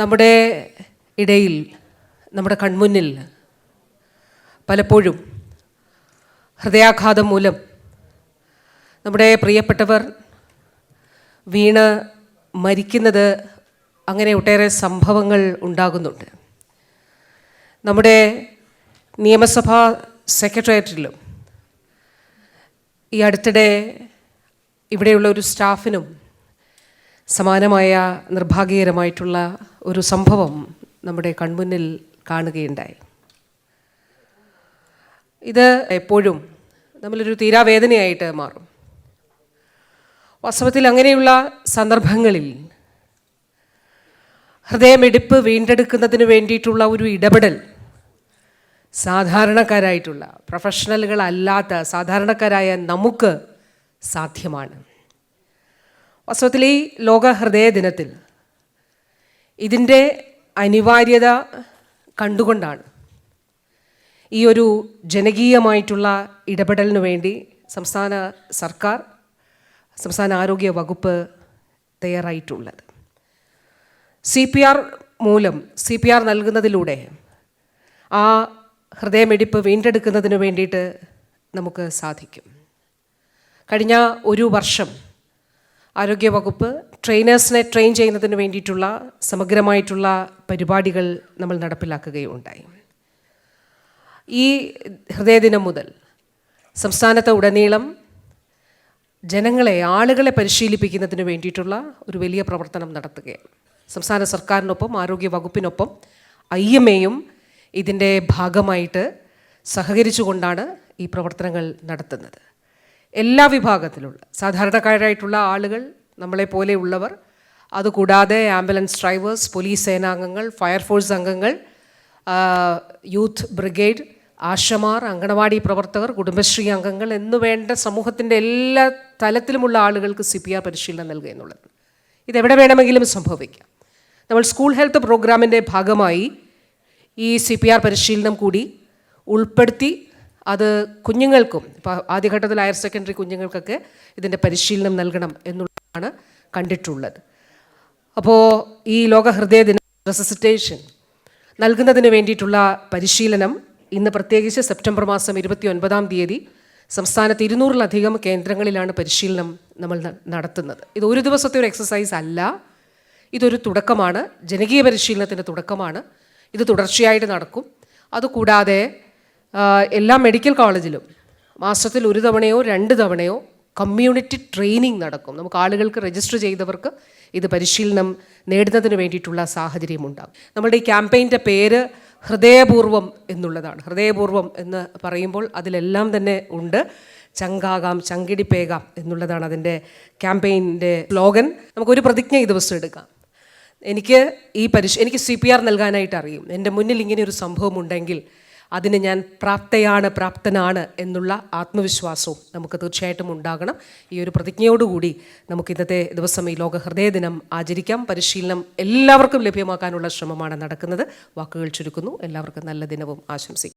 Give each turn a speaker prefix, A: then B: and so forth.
A: നമ്മുടെ ഇടയിൽ നമ്മുടെ കൺമുന്നിൽ പലപ്പോഴും ഹൃദയാഘാതം മൂലം നമ്മുടെ പ്രിയപ്പെട്ടവർ വീണ് മരിക്കുന്നത് അങ്ങനെ ഒട്ടേറെ സംഭവങ്ങൾ ഉണ്ടാകുന്നുണ്ട്. നമ്മുടെ നിയമസഭാ സെക്രട്ടേറിയറ്റിലും ഈ അടുത്തിടെ ഇവിടെയുള്ള ഒരു സ്റ്റാഫിനും സമാനമായ നിർഭാഗ്യകരമായിട്ടുള്ള ഒരു സംഭവം നമ്മുടെ കൺമുന്നിൽ കാണുകയുണ്ടായി. ഇത് എപ്പോഴും നമ്മളൊരു തീരാവേദനയായിട്ട് മാറും. വാസ്തവത്തിൽ അങ്ങനെയുള്ള സന്ദർഭങ്ങളിൽ ഹൃദയമെടുപ്പ് വീണ്ടെടുക്കുന്നതിന് വേണ്ടിയിട്ടുള്ള ഒരു ഇടപെടൽ സാധാരണക്കാരായിട്ടുള്ള പ്രൊഫഷണലുകളല്ലാത്ത സാധാരണക്കാരായ നമുക്ക് സാധ്യമാണ്. വാസ്തവത്തിൽ ഈ ലോക ഹൃദയ ദിനത്തിൽ ഇതിന്റെ അനിവാര്യത കണ്ടുകൊണ്ടാണ് ഈ ഒരു ജനകീയമായിട്ടുള്ള ഇടപെടലിന് വേണ്ടി സംസ്ഥാന സർക്കാർ സംസ്ഥാന ആരോഗ്യ വകുപ്പ് തയ്യാറായിട്ടുള്ളത്. സി പി ആർ മൂലം സി പി ആർ നൽകുന്നതിലൂടെ ആ ഹൃദയമിടിപ്പ് വീണ്ടെടുക്കുന്നതിന് വേണ്ടിയിട്ട് നമുക്ക് സാധിക്കും. കഴിഞ്ഞ ഒരു വർഷം ആരോഗ്യവകുപ്പ് ട്രെയിനേഴ്സിനെ ട്രെയിൻ ചെയ്യുന്നതിന് വേണ്ടിയിട്ടുള്ള സമഗ്രമായിട്ടുള്ള പരിപാടികൾ നമ്മൾ നടപ്പിലാക്കുകയുണ്ടായി. ഈ ഹൃദയദിനം മുതൽ സംസ്ഥാനത്തെ ഉടനീളം ജനങ്ങളെ ആളുകളെ പരിശീലിപ്പിക്കുന്നതിന് വേണ്ടിയിട്ടുള്ള ഒരു വലിയ പ്രവർത്തനം നടത്തുകയാണ്. സംസ്ഥാന സർക്കാരിനൊപ്പം ആരോഗ്യ വകുപ്പിനൊപ്പം ഐ എം എയും ഇതിന്റെ ഭാഗമായിട്ട് സഹകരിച്ചുകൊണ്ടാണ് ഈ പ്രവർത്തനങ്ങൾ നടത്തുന്നത്. എല്ലാ വിഭാഗത്തിലുള്ള സാധാരണക്കാരായിട്ടുള്ള ആളുകൾ നമ്മളെ പോലെയുള്ളവർ അതുകൂടാതെ ആംബുലൻസ് ഡ്രൈവേഴ്സ് പോലീസ് സേനാംഗങ്ങൾ ഫയർഫോഴ്സ് അംഗങ്ങൾ യൂത്ത് ബ്രിഗേഡ് ആശമാർ അങ്കണവാടി പ്രവർത്തകർ കുടുംബശ്രീ അംഗങ്ങൾ എന്നുവേണ്ട സമൂഹത്തിന്റെ എല്ലാ തലത്തിലുമുള്ള ആളുകൾക്ക് സി പി ആർ പരിശീലനം നൽകുക എന്നുള്ളത്. ഇതെവിടെ വേണമെങ്കിലും സംഭവിക്കാം. നമ്മൾ സ്കൂൾ ഹെൽത്ത് പ്രോഗ്രാമിന്റെ ഭാഗമായി ഈ സി പി ആർ പരിശീലനം കൂടി ഉൾപ്പെടുത്തി അത് കുഞ്ഞുങ്ങൾക്കും ഇപ്പോൾ ആദ്യഘട്ടത്തിൽ ഹയർ സെക്കൻഡറി കുഞ്ഞുങ്ങൾക്കൊക്കെ ഇതിന്റെ പരിശീലനം നൽകണം എന്നുള്ളതാണ് കണ്ടിട്ടുള്ളത്. അപ്പോൾ ഈ ലോക ഹൃദയ ദിന റെസിസിറ്റേഷൻ നൽകുന്നതിന് വേണ്ടിയിട്ടുള്ള പരിശീലനം ഇന്ന് പ്രത്യേകിച്ച് സെപ്റ്റംബർ മാസം ഇരുപത്തി ഒൻപതാം തീയതി സംസ്ഥാനത്ത് ഇരുന്നൂറിലധികം കേന്ദ്രങ്ങളിലാണ് പരിശീലനം നമ്മൾ നടത്തുന്നത്. ഇത് ഒരു ദിവസത്തെ ഒരു എക്സസൈസ് അല്ല. ഇതൊരു തുടക്കമാണ്. ജനകീയ പരിശീലനത്തിന്റെ തുടക്കമാണ്. ഇത് തുടർച്ചയായിട്ട് നടക്കും. അതുകൂടാതെ എല്ലാ മെഡിക്കൽ കോളേജിലും മാസത്തിൽ ഒരു തവണയോ രണ്ട് തവണയോ കമ്മ്യൂണിറ്റി ട്രെയിനിങ് നടക്കും. നമുക്ക് ആളുകൾക്ക് രജിസ്റ്റർ ചെയ്തവർക്ക് ഇത് പരിശീലനം നേടുന്നതിന് വേണ്ടിയിട്ടുള്ള സാഹചര്യം ഉണ്ടാകും. നമ്മുടെ ഈ ക്യാമ്പയിന്റെ പേര് ഹൃദയപൂർവം എന്നുള്ളതാണ്. ഹൃദയപൂർവം എന്ന് പറയുമ്പോൾ അതിലെല്ലാം തന്നെ ഉണ്ട്. ചങ്കാകാം ചങ്കിടിപ്പേകാം എന്നുള്ളതാണ് അതിന്റെ ക്യാമ്പയിന്റെ സ്ലോഗൻ നമുക്കൊരു പ്രതിജ്ഞ ഈ ദിവസം എടുക്കാം. എനിക്ക് ഈ പരിശ എനിക്ക് സി പി ആർ നൽകാനായിട്ട് അറിയും. എന്റെ മുന്നിൽ ഇങ്ങനെ ഒരു സംഭവം ഉണ്ടെങ്കിൽ അതിന് ഞാൻ പ്രാപ്തയാണ് പ്രാപ്തനാണ് എന്നുള്ള ആത്മവിശ്വാസവും നമുക്ക് തീർച്ചയായിട്ടും ഉണ്ടാകണം. ഈ ഒരു പ്രതിജ്ഞയോടുകൂടി നമുക്ക് ഇന്നത്തെ ദിവസം ഈ ലോക ഹൃദയ ദിനം ആചരിക്കാം. പരിശീലനം എല്ലാവർക്കും ലഭ്യമാക്കാനുള്ള ശ്രമമാണ് നടക്കുന്നത്. വാക്കുകൾ ചുരുക്കുന്നു. എല്ലാവർക്കും നല്ല ദിനവും ആശംസിക്കും